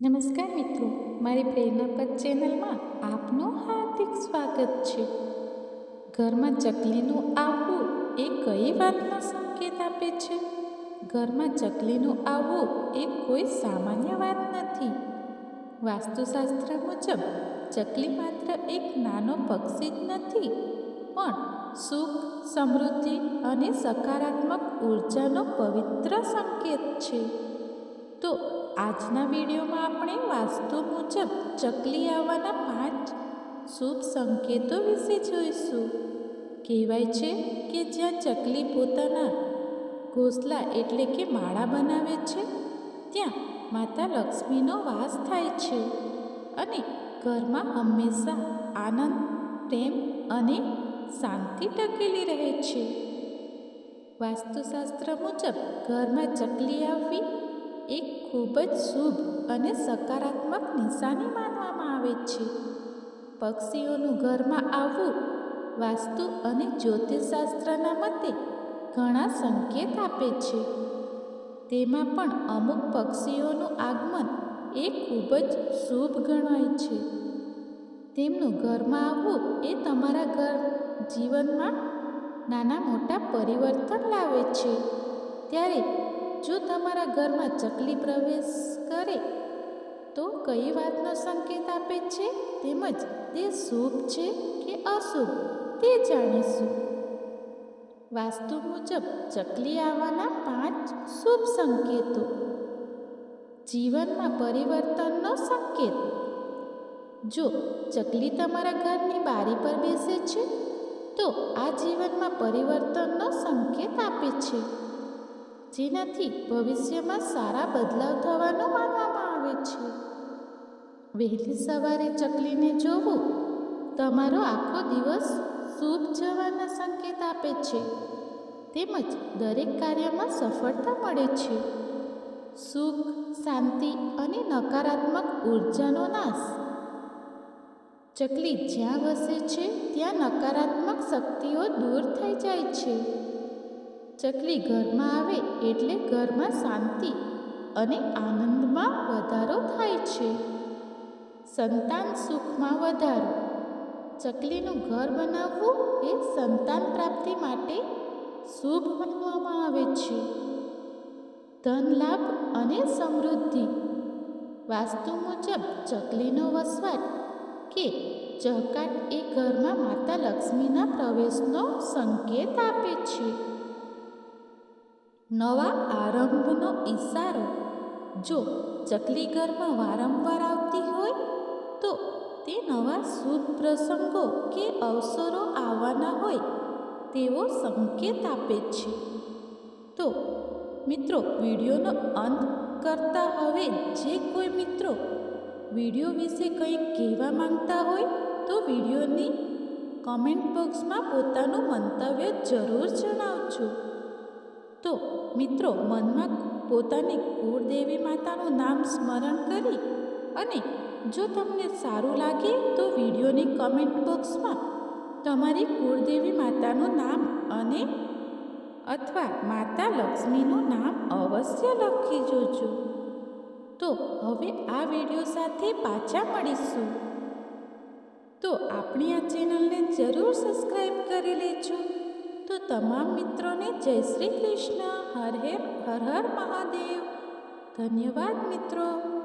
નમસ્કાર મિત્રો, મારી પ્રેરણાપદ ચેનલમાં આપનું હાર્દિક સ્વાગત છે. ઘરમાં ચકલીનું આવવું એ કઈ વાતનો સંકેત આપે છે? ઘરમાં ચકલીનું આવવું એ કોઈ સામાન્ય વાત નથી. વાસ્તુશાસ્ત્ર મુજબ, ચકલી માત્ર એક નાનો પક્ષી જ નથી, પણ સુખ, સમૃદ્ધિ અને સકારાત્મક ઉર્જાનો પવિત્ર સંકેત છે. તો આજના વિડીયોમાં આપણે વાસ્તુ મુજબ ચકલી આવવાના પાંચ શુભ સંકેતો વિશે જોઈશું. કહેવાય છે કે જ્યાં ચકલી પોતાના ઘોસલા એટલે કે માળા બનાવે છે, ત્યાં માતા લક્ષ્મીનો વાસ થાય છે અને ઘરમાં હંમેશા આનંદ, પ્રેમ અને શાંતિ ટકેલી રહે છે. વાસ્તુશાસ્ત્ર મુજબ ઘરમાં ચકલી આવવી એક ખૂબ જ શુભ અને સકારાત્મક નિશાની માનવામાં આવે છે. પક્ષીઓનું ઘરમાં આવવું, વાસ્તુ અને જ્યોતિષશાસ્ત્રના મતે ઘણા સંકેત આપે છે. તેમાં પણ અમુક પક્ષીઓનું આગમન એ ખૂબ જ શુભ ગણાય છે. તેમનું ઘરમાં આવવું એ તમારા ઘર જીવનમાં નાના મોટા પરિવર્તન લાવે છે. ત્યારે જો તમારા ઘરમાં ચકલી પ્રવેશ કરે, તો કઈ વાતનો સંકેત આપે છે? તેમજ તે શુભ છે કે અશુભ? તે જાણીશું. વાસ્તુ મુજબ, ચકલી આવવાના પાંચ શુભ સંકેતો. જીવનમાં પરિવર્તનનો સંકેત. જો ચકલી તમારા ઘરની બારી પર બેસે છે, તો આ જીવનમાં પરિવર્તનનો સંકેત આપે છે. જેનાથી ભવિષ્યમાં સારા બદલાવ થવાનો માનવામાં આવે છે. વહેલી સવારે ચકલીને જોવું તમારો આખો દિવસ શુભ જવાના સંકેત આપે છે. તેમજ દરેક કાર્યમાં સફળતા મળે છે. સુખ, શાંતિ અને નકારાત્મક ઉર્જાનો નાશ. ચકલી જ્યાં વસે છે, ત્યાં નકારાત્મક શક્તિઓ દૂર થઈ જાય છે. ચકલી ઘરમાં આવે એટલે ઘરમાં શાંતિ અને આનંદમાં વધારો થાય છે. સંતાન સુખમાં વધારો. ચકલીનું ઘર બનાવવું એ સંતાન પ્રાપ્તિ માટે શુભ માનવામાં આવે છે. ધન લાભ અને સમૃદ્ધિ. વાસ્તુ મુજબ ચકલીનો વસવાટ કે ચહકાટ એ ઘરમાં માતા લક્ષ્મીના પ્રવેશનો સંકેત આપે છે. નવા આરંભનો ઈશારો જો ચકલી ઘરમાં વારંવાર આવતી હોય, તો તે નવા શુભ પ્રસંગો કે અવસરો આવવાના હોય તેવો સંકેત આપે છે. તો મિત્રો, વિડીયોનો અંત કરતા હવે જે કોઈ મિત્રો વીડિયો વિશે કંઈક કહેવા માંગતા હોય, તો વિડીયોની કમેન્ટ બોક્સમાં પોતાનું મંતવ્ય જરૂર જણાવજો. તો મિત્રો મનમાં પોતાની કુળદેવી માતાનું નામ સ્મરણ કરી અને જો તમને સારું લાગે તો વિડીયોની કમેન્ટ બોક્સમાં તમારી કુળદેવી માતાનું નામ અને અથવા માતા લક્ષ્મીનું નામ અવશ્ય લખી જોજો. તો હવે આ વીડિયો સાથે પાછા મળીશું. તો આપણી આ ચેનલને જરૂર સબસ્ક્રાઈબ કરી લેજો. તો તમામ મિત્રોને જય શ્રી કૃષ્ણ. હર હે હર હર મહાદેવ. ધન્યવાદ મિત્રો.